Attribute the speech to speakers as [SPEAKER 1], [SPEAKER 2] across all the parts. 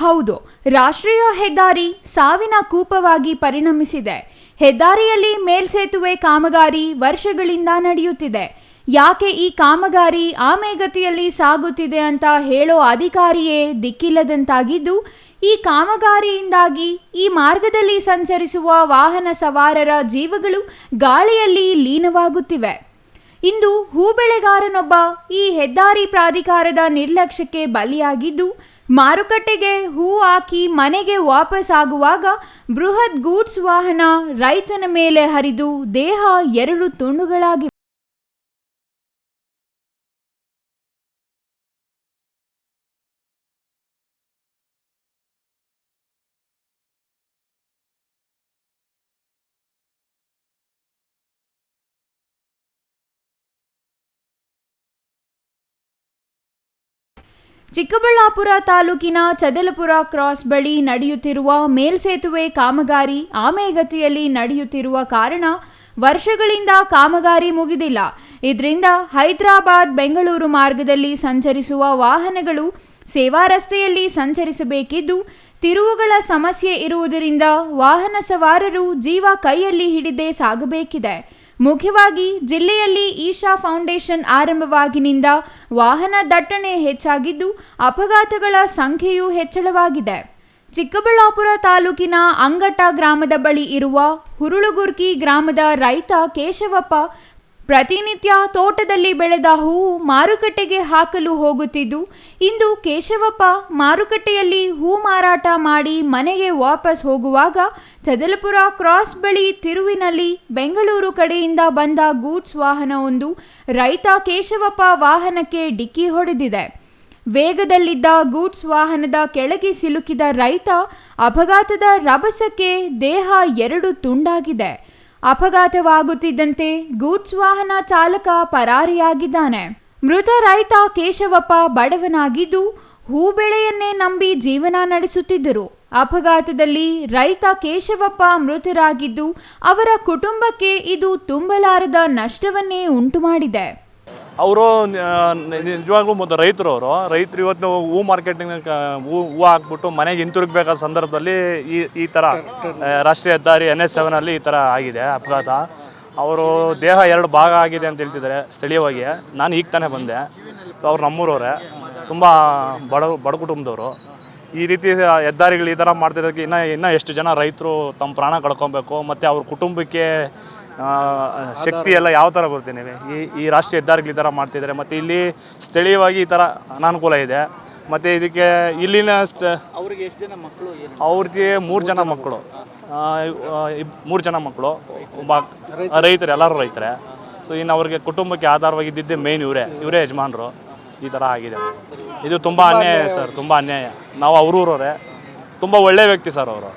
[SPEAKER 1] ಹೌದು, ರಾಷ್ಟ್ರೀಯ ಹೆದ್ದಾರಿ ಸಾವಿನ ಕೂಪವಾಗಿ ಪರಿಣಮಿಸಿದೆ. ಹೆದ್ದಾರಿಯಲ್ಲಿ ಮೇಲ್ಸೇತುವೆ ಕಾಮಗಾರಿ ವರ್ಷಗಳಿಂದ ನಡೆಯುತ್ತಿದೆ. ಯಾಕೆ ಈ ಕಾಮಗಾರಿ ಆಮೇಗತಿಯಲ್ಲಿ ಸಾಗುತ್ತಿದೆ ಅಂತ ಹೇಳೋ ಅಧಿಕಾರಿಯೇ ದಿಕ್ಕಿಲ್ಲದಂತಾಗಿದ್ದು, ಈ ಕಾಮಗಾರಿಯಿಂದಾಗಿ ಈ ಮಾರ್ಗದಲ್ಲಿ ಸಂಚರಿಸುವ ವಾಹನ ಸವಾರರ ಜೀವಗಳು ಗಾಳಿಯಲ್ಲಿ ಲೀನವಾಗುತ್ತಿವೆ. ಇಂದು ಹೂಬೆಳೆಗಾರನೊಬ್ಬ ಈ ಹೆದ್ದಾರಿ ಪ್ರಾಧಿಕಾರದ ನಿರ್ಲಕ್ಷ್ಯಕ್ಕೆ ಬಲಿಯಾಗಿದ್ದು ಮಾರುಕಟ್ಟೆಗೆ ಹೂ ಹಾಕಿ ಮನೆಗೆ ವಾಪಸ್ ಆಗುವಾಗ ಬೃಹತ್ ಗೂಡ್ಸ್ ವಾಹನ ರೈತನ ಮೇಲೆ ಹರಿದು ದೇಹ ಎರಡು ತುಂಡುಗಳಾಗಿವೆ ಚಿಕ್ಕಬಳ್ಳಾಪುರ ತಾಲೂಕಿನ ಚದಲಪುರ ಕ್ರಾಸ್ ಬಳಿ ನಡೆಯುತ್ತಿರುವ ಮೇಲ್ಸೇತುವೆ ಕಾಮಗಾರಿ ಆಮೆಗತಿಯಲ್ಲಿ ನಡೆಯುತ್ತಿರುವ ಕಾರಣ ವರ್ಷಗಳಿಂದ ಕಾಮಗಾರಿ ಮುಗಿದಿಲ್ಲ. ಇದರಿಂದ ಹೈದರಾಬಾದ್ ಬೆಂಗಳೂರು ಮಾರ್ಗದಲ್ಲಿ ಸಂಚರಿಸುವ ವಾಹನಗಳು ಸೇವಾ ರಸ್ತೆಯಲ್ಲಿ ಸಂಚರಿಸಬೇಕಿದ್ದು, ತಿರುವುಗಳ ಸಮಸ್ಯೆ ಇರುವುದರಿಂದ ವಾಹನ ಸವಾರರು ಜೀವ ಕೈಯಲ್ಲಿ ಹಿಡಿದೇ ಸಾಗಬೇಕಿದೆ. ಮುಖ್ಯವಾಗಿ ಜಿಲ್ಲೆಯಲ್ಲಿ ಈಶಾ ಫೌಂಡೇಶನ್ ಆರಂಭವಾಗಿನಿಂದ ವಾಹನ ದಟ್ಟಣೆ ಹೆಚ್ಚಾಗಿದ್ದು ಅಪಘಾತಗಳ ಸಂಖ್ಯೆಯೂ ಹೆಚ್ಚಳವಾಗಿದೆ. ಚಿಕ್ಕಬಳ್ಳಾಪುರ ತಾಲೂಕಿನ ಅಂಗಟ ಗ್ರಾಮದ ಬಳಿ ಇರುವ ಹುರುಳುಗುರ್ಕಿ ಗ್ರಾಮದ ರೈತ ಕೇಶವಪ್ಪ ಪ್ರತಿನಿತ್ಯ ತೋಟದಲ್ಲಿ ಬೆಳೆದ ಹೂವು ಮಾರುಕಟ್ಟೆಗೆ ಹಾಕಲು ಹೋಗುತ್ತಿದ್ದು, ಇಂದು ಕೇಶವಪ್ಪ ಮಾರುಕಟ್ಟೆಯಲ್ಲಿ ಹೂ ಮಾರಾಟ ಮಾಡಿ ಮನೆಗೆ ವಾಪಸ್ ಹೋಗುವಾಗ ಚದಲಪುರ ಕ್ರಾಸ್ ಬಳಿ ತಿರುವಿನಲ್ಲಿ ಬೆಂಗಳೂರು ಕಡೆಯಿಂದ ಬಂದ ಗೂಡ್ಸ್ ವಾಹನವೊಂದು ರೈತ ಕೇಶವಪ್ಪ ವಾಹನಕ್ಕೆ ಡಿಕ್ಕಿ ಹೊಡೆದಿದೆ. ವೇಗದಲ್ಲಿದ್ದ ಗೂಡ್ಸ್ ವಾಹನದ ಕೆಳಗೆ ಸಿಲುಕಿದ ರೈತ ಅಪಘಾತದ ರಭಸಕ್ಕೆ ದೇಹ ಎರಡು ತುಂಡಾಗಿದೆ. ಅಪಘಾತವಾಗುತ್ತಿದ್ದಂತೆ ಗೂಡ್ಸ್ ವಾಹನ ಚಾಲಕ ಪರಾರಿಯಾಗಿದ್ದಾನೆ. ಮೃತ ರೈತ ಕೇಶವಪ್ಪ ಬಡವನಾಗಿದ್ದು ಹೂ ಬೆಳೆಯನ್ನೇ ನಂಬಿ ಜೀವನ ನಡೆಸುತ್ತಿದ್ದರು. ಅಪಘಾತದಲ್ಲಿ ರೈತ ಕೇಶವಪ್ಪ ಮೃತರಾಗಿದ್ದು, ಅವರ ಕುಟುಂಬಕ್ಕೆ ಇದು ತುಂಬಲಾರದ ನಷ್ಟವನ್ನೇ ಉಂಟು ಮಾಡಿದೆ
[SPEAKER 2] ಅವರು ನಿಜವಾಗ್ಲೂ ಮತ್ತು ರೈತರು ಅವರು ರೈತರು ಇವತ್ತು ಹೂ ಮಾರ್ಕೆಟಿಂಗ್ ಹೂ ಹೂ ಹಾಕ್ಬಿಟ್ಟು ಮನೆಗೆ ಹಿಂತಿರುಗಬೇಕಾದ ಸಂದರ್ಭದಲ್ಲಿ ಈ ಈ ಥರ ರಾಷ್ಟ್ರೀಯ ಹೆದ್ದಾರಿ ಎನ್ ಎಸ್ ಸೆವೆನಲ್ಲಿ ಈ ಥರ ಆಗಿದೆ, ಅಪಘಾತ. ಅವರು ದೇಹ ಎರಡು ಭಾಗ ಆಗಿದೆ ಅಂತ ಹೇಳ್ತಿದ್ದಾರೆ ಸ್ಥಳೀಯವಾಗಿ. ನಾನು ಈಗ ತಾನೇ ಬಂದೆ. ಅವ್ರು ನಮ್ಮೂರವರೇ. ತುಂಬ ಬಡ ಬಡ ಕುಟುಂಬದವರು. ಈ ರೀತಿ ಹೆದ್ದಾರಿಗಳು ಈ ಥರ ಮಾಡ್ತಿರೋದಕ್ಕೆ ಇನ್ನೂ ಇನ್ನೂ ಎಷ್ಟು ಜನ ರೈತರು ತಮ್ಮ ಪ್ರಾಣ ಕಳ್ಕೊಬೇಕು, ಮತ್ತು ಅವ್ರ ಕುಟುಂಬಕ್ಕೆ ಶಕ್ತಿ ಎಲ್ಲ ಯಾವ ಥರ ಬರ್ತೀನಿ ಈ ಈ ರಾಷ್ಟ್ರೀಯ ಹೆದ್ದಾರಿಗಳು ಈ ಥರ ಮಾಡ್ತಿದ್ದಾರೆ ಮತ್ತು ಇಲ್ಲಿ ಸ್ಥಳೀಯವಾಗಿ ಈ ಥರ ಅನಾನುಕೂಲ ಇದೆ ಮತ್ತು ಇದಕ್ಕೆ ಇಲ್ಲಿನ
[SPEAKER 3] ಅವ್ರಿಗೆ ಎಷ್ಟು ಜನ ಮಕ್ಕಳು
[SPEAKER 2] ಅವ್ರಿಗೆ ಮೂರು ಜನ ಮಕ್ಕಳು. ಮೂರು ಜನ ಮಕ್ಕಳು. ಒಬ್ಬ ರೈತರು. ಎಲ್ಲರೂ ರೈತರೇ. ಸೊ ಇನ್ನು ಅವ್ರಿಗೆ ಕುಟುಂಬಕ್ಕೆ ಆಧಾರವಾಗಿದ್ದಿದ್ದೇ ಮೇನ್ ಇವರೇ ಇವರೇ ಯಜಮಾನರು. ಈ ಥರ ಆಗಿದೆ. ಇದು ತುಂಬ ಅನ್ಯಾಯ ಸರ್ ತುಂಬ ಅನ್ಯಾಯ. ನಾವು ಅವ್ರೂರವರೇ. ತುಂಬ ಒಳ್ಳೆಯ ವ್ಯಕ್ತಿ ಸರ್ ಅವರು.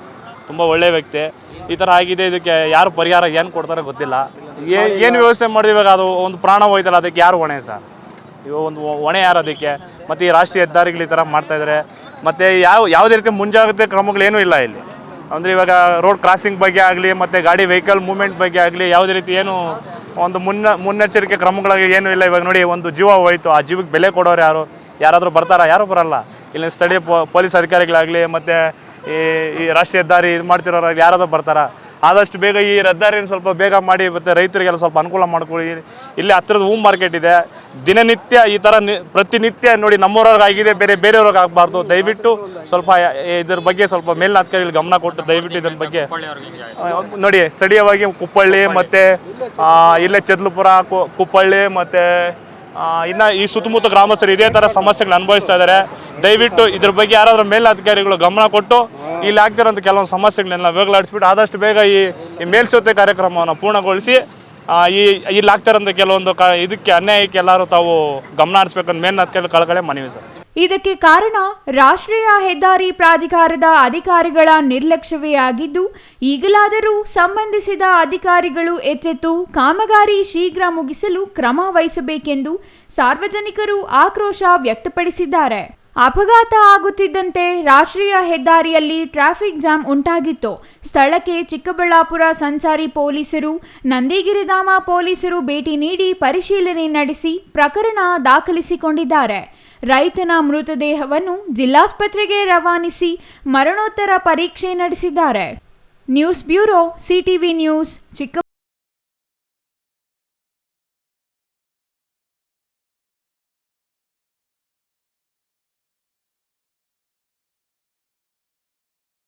[SPEAKER 2] ತುಂಬ ಒಳ್ಳೆ ವ್ಯಕ್ತಿ. ಈ ಥರ ಆಗಿದೆ, ಇದಕ್ಕೆ ಯಾರು ಪರಿಹಾರ ಏನು ಕೊಡ್ತಾರೆ ಗೊತ್ತಿಲ್ಲ. ಏನು ವ್ಯವಸ್ಥೆ ಮಾಡಿದ್ವಿ ಇವಾಗ ಅದು ಒಂದು ಪ್ರಾಣ ಹೋಯ್ತಲ್ಲ, ಅದಕ್ಕೆ ಯಾರು ಹೊಣೆ ಸರ್? ಇವಾಗ ಒಂದು ಹೊಣೆ ಯಾರು ಅದಕ್ಕೆ? ಮತ್ತು ಈ ರಾಷ್ಟ್ರೀಯ ಹೆದ್ದಾರಿಗಳು ಈ ಥರ ಮಾಡ್ತಾ ಇದ್ದಾರೆ ಮತ್ತು ಯಾವ, ಯಾವುದೇ ರೀತಿ ಮುಂಜಾಗ್ರತೆ ಕ್ರಮಗಳೇನೂ ಇಲ್ಲ ಇಲ್ಲಿ. ಅಂದರೆ ಇವಾಗ ರೋಡ್ ಕ್ರಾಸಿಂಗ್ ಬಗ್ಗೆ ಆಗಲಿ, ಮತ್ತು ಗಾಡಿ ವೆಹಿಕಲ್ ಮೂವ್ಮೆಂಟ್ ಬಗ್ಗೆ ಆಗಲಿ, ಯಾವುದೇ ರೀತಿ ಏನು ಒಂದು ಮುನ್ನ, ಮುನ್ನೆಚ್ಚರಿಕೆ ಕ್ರಮಗಳಾಗಿ ಏನೂ ಇಲ್ಲ. ಇವಾಗ ನೋಡಿ, ಒಂದು ಜೀವ ಹೋಯ್ತು, ಆ ಜೀವಕ್ಕೆ ಬೆಲೆ ಕೊಡೋರು ಯಾರು? ಯಾರಾದರೂ ಬರ್ತಾರಾ? ಯಾರೂ ಬರಲ್ಲ. ಇಲ್ಲಿ ಸ್ಥಳೀಯ ಪೊಲೀಸ್ ಅಧಿಕಾರಿಗಳಾಗಲಿ, ಮತ್ತು ಈ ಈ ರಾಷ್ಟ್ರೀಯ ಹೆದ್ದಾರಿ ಇದು ಮಾಡ್ತಿರೋರು ಯಾರಾದರೂ ಬರ್ತಾರೆ? ಆದಷ್ಟು ಬೇಗ ಈ ರದ್ದಾರಿನ ಸ್ವಲ್ಪ ಬೇಗ ಮಾಡಿ ಮತ್ತು ರೈತರಿಗೆಲ್ಲ ಸ್ವಲ್ಪ ಅನುಕೂಲ ಮಾಡ್ಕೊಳ್ಳಿ. ಇಲ್ಲಿ ಹತ್ತಿರದ ಹೂ ಮಾರ್ಕೆಟ್ ಇದೆ. ದಿನನಿತ್ಯ ಈ ಥರ ಪ್ರತಿನಿತ್ಯ ನೋಡಿ ನಮ್ಮೂರವ್ರಿಗೆ ಆಗಿದೆ, ಬೇರೆ ಬೇರೆಯವ್ರಿಗೆ ಆಗಬಾರ್ದು. ದಯವಿಟ್ಟು ಸ್ವಲ್ಪ ಇದ್ರ ಬಗ್ಗೆ ಸ್ವಲ್ಪ ಮೇಲಿನ ಅಧಿಕಾರಿಗಳು ಗಮನ ಕೊಟ್ಟು ದಯವಿಟ್ಟು ಇದ್ರ ಬಗ್ಗೆ. ನೋಡಿ, ಸ್ಥಳೀಯವಾಗಿ ಕುಪ್ಪಳ್ಳಿ ಮತ್ತು ಇಲ್ಲೇ ಚದ್ಲುಪುರ ಕುಪ್ಪಳ್ಳಿ ಮತ್ತು ಇನ್ನು ಈ ಸುತ್ತಮುತ್ತ ಗ್ರಾಮಸ್ಥರು ಇದೇ ಥರ ಸಮಸ್ಯೆಗಳು ಅನುಭವಿಸ್ತಾ ಇದ್ದಾರೆ ದಯವಿಟ್ಟು ಇದ್ರ ಬಗ್ಗೆ ಯಾರಾದರೂ ಮೇಲಧಿಕಾರಿಗಳು ಗಮನ ಕೊಟ್ಟು ಇಲ್ಲಿ ಆಗ್ತಿರೋಂಥ ಕೆಲವೊಂದು ಸಮಸ್ಯೆಗಳನ್ನೆಲ್ಲ ಬೇಗಲಾಡಿಸ್ಬಿಟ್ಟು ಆದಷ್ಟು ಬೇಗ ಈ ಈ ಮೇಲ್ಸೋತೆ ಕಾರ್ಯಕ್ರಮವನ್ನು ಪೂರ್ಣಗೊಳಿಸಿ ಈ, ಇಲ್ಲಿ ಆಗ್ತಿರೋಂಥ ಕೆಲವೊಂದು ಕ, ಇದಕ್ಕೆ ಅನ್ಯಾಯಕ್ಕೆ ಎಲ್ಲರೂ ತಾವು ಗಮನ ಹರಿಸ್ಬೇಕಂತ ಮೇಲಿನ ಕಳಕಳೆ ಮನವಿ ಸರ್.
[SPEAKER 1] ಇದಕ್ಕೆ ಕಾರಣ ರಾಷ್ಟ್ರೀಯ ಹೆದ್ದಾರಿ ಪ್ರಾಧಿಕಾರದ ಅಧಿಕಾರಿಗಳ ನಿರ್ಲಕ್ಷ್ಯವೇ ಆಗಿದ್ದು, ಈಗಲಾದರೂ ಸಂಬಂಧಿಸಿದ ಅಧಿಕಾರಿಗಳು ಎಚ್ಚೆತ್ತು ಕಾಮಗಾರಿ ಶೀಘ್ರ ಮುಗಿಸಲು ಕ್ರಮ ವಹಿಸಬೇಕೆಂದು ಸಾರ್ವಜನಿಕರು ಆಕ್ರೋಶ ವ್ಯಕ್ತಪಡಿಸಿದ್ದಾರೆ. ಅಪಘಾತ ಆಗುತ್ತಿದ್ದಂತೆ ರಾಷ್ಟ್ರೀಯ ಹೆದ್ದಾರಿಯಲ್ಲಿ ಟ್ರಾಫಿಕ್ ಜಾಮ್ ಉಂಟಾಗಿತ್ತು. ಸ್ಥಳಕ್ಕೆ ಚಿಕ್ಕಬಳ್ಳಾಪುರ ಸಂಚಾರಿ ಪೊಲೀಸರು ನಂದಿಗಿರಿಧಾಮ ಪೊಲೀಸರು ಭೇಟಿ ನೀಡಿ ಪರಿಶೀಲನೆ ನಡೆಸಿ ಪ್ರಕರಣ ದಾಖಲಿಸಿಕೊಂಡಿದ್ದಾರೆ. ರೈತನ ಮೃತದೇಹವನ್ನು ಜಿಲ್ಲಾಸ್ಪತ್ರೆಗೆ ರವಾನಿಸಿ ಮರಣೋತ್ತರ ಪರೀಕ್ಷೆ ನಡೆಸಿದ್ದಾರೆ. ನ್ಯೂಸ್ ಬ್ಯೂರೋ, ಸಿಟಿವಿ ನ್ಯೂಸ್ ಚಿಕ್ಕ